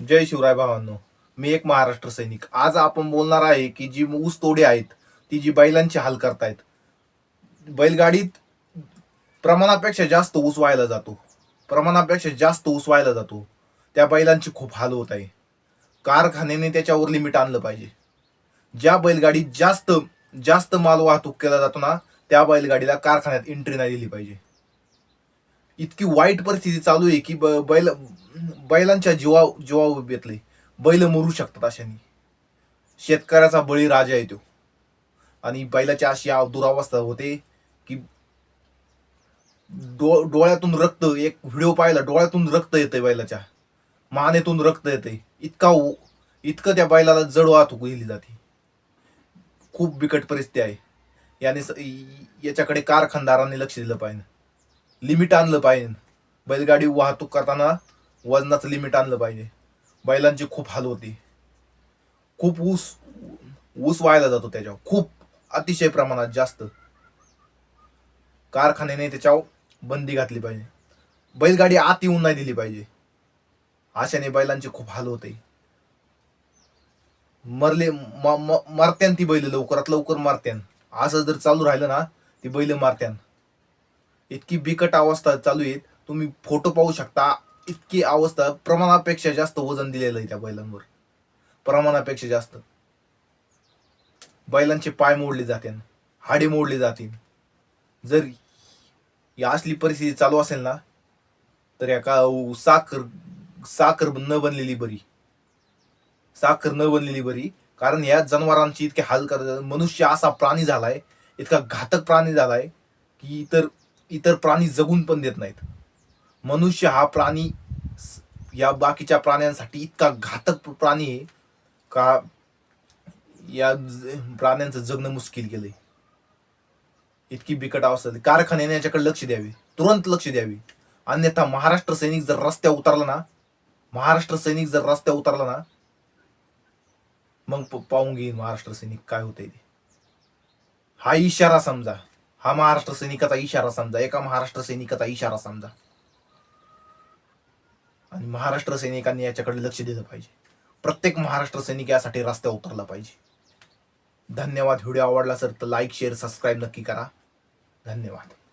जय शिवराय भावांनो मी एक महाराष्ट्र सैनिक. आज आपण बोलणार आहे की जी ऊस तोडे आहेत ती जी बैलांची हाल करतायत बैलगाडीत प्रमाणापेक्षा जास्त ऊस व्हायला जातो. प्रमाणापेक्षा जास्त ऊस व्हायला जातो. त्या बैलांची खूप हाल होत आहे. कारखान्याने त्याच्यावर लिमिट आणलं पाहिजे. ज्या बैलगाडीत जास्त जास्त माल वाहतूक केला जातो ना त्या बैलगाडीला कारखान्यात एंट्री नाही दिली पाहिजे. इतकी वाईट परिस्थिती चालू आहे की ब- बैल बैलांच्या जीवा जीवा बेतले बैल मरू शकतात अशाने. शेतकऱ्याचा बळी राजा येतो आणि बैलाची अशी दुरावस्था होते की डो डोळ्यातून रक्त एक व्हिडिओ पाहिला डोळ्यातून रक्त येतंय बैलाच्या. मानेतून रक्त येते इतका उ- इतकं त्या बैलाला जड वाहतूक दिली जाते. खूप बिकट परिस्थिती आहे. याने स- याच्याकडे कारखानदारांनी लक्ष दिलं पाहिजे. लिमिट आणलं पाहिजे. बैलगाडी वाहतूक करताना वजनाचं लिमिट आणलं पाहिजे. बैलांची खूप हाल होती. खूप ऊस ऊस व्हायला जातो त्याच्यावर. खूप अतिशय प्रमाणात जास्त. कारखान्याने त्याच्यावर बंदी घातली पाहिजे. बैलगाडी आत येऊन नाही दिली पाहिजे. अशाने बैलांचे खूप हाल होते. मरले म- मरत्यान ती बैल लवकरात लवकर मारत्यान. असं जर चालू राहिलं ना ती बैल मारत्यान. इतकी बिकट अवस्था चालू आहे तुम्ही फोटो पाहू शकता. इतकी अवस्था प्रमाणापेक्षा जास्त वजन दिलेलं आहे त्या बैलांवर. प्रमाणापेक्षा जास्त. बैलांचे पाय मोडले जातील हाडे मोडले जातील जर या असली परिस्थिती चालू असेल ना तर या का साखर साखर न बनलेली बरी. साखर न बनलेली बरी. कारण या जनावरांची इतके हाल कर मनुष्य असा प्राणी झालाय इतका घातक प्राणी झालाय की इतर इतर प्राणी जगून पण देत नाहीत. मनुष्य हा प्राणी या बाकीच्या प्राण्यांसाठी इतका घातक प्राणी आहे का या प्राण्यांचं जगणं मुश्किल केलंय. इतकी बिकट अवस्था कारखान्याने याच्याकडे लक्ष द्यावे. तुरंत लक्ष द्यावे. अन्यथा महाराष्ट्र सैनिक जर रस्त्या उतरला ना महाराष्ट्र सैनिक जर रस्त्या उतरला ना मग पाहून घेईन महाराष्ट्र सैनिक काय होते ते. हा इशारा समजा. हा महाराष्ट्र सैनिकाचा इशारा समजा एका महाराष्ट्र सैनिकाचा इशारा समजा. आणि महाराष्ट्र सैनिकांनी याच्याकडे लक्ष दिलं पाहिजे. प्रत्येक महाराष्ट्र सैनिक यासाठी रस्त्या उतरला पाहिजे. धन्यवाद. व्हिडिओ आवडला सर तर लाईक शेअर सबस्क्राईब नक्की करा. धन्यवाद.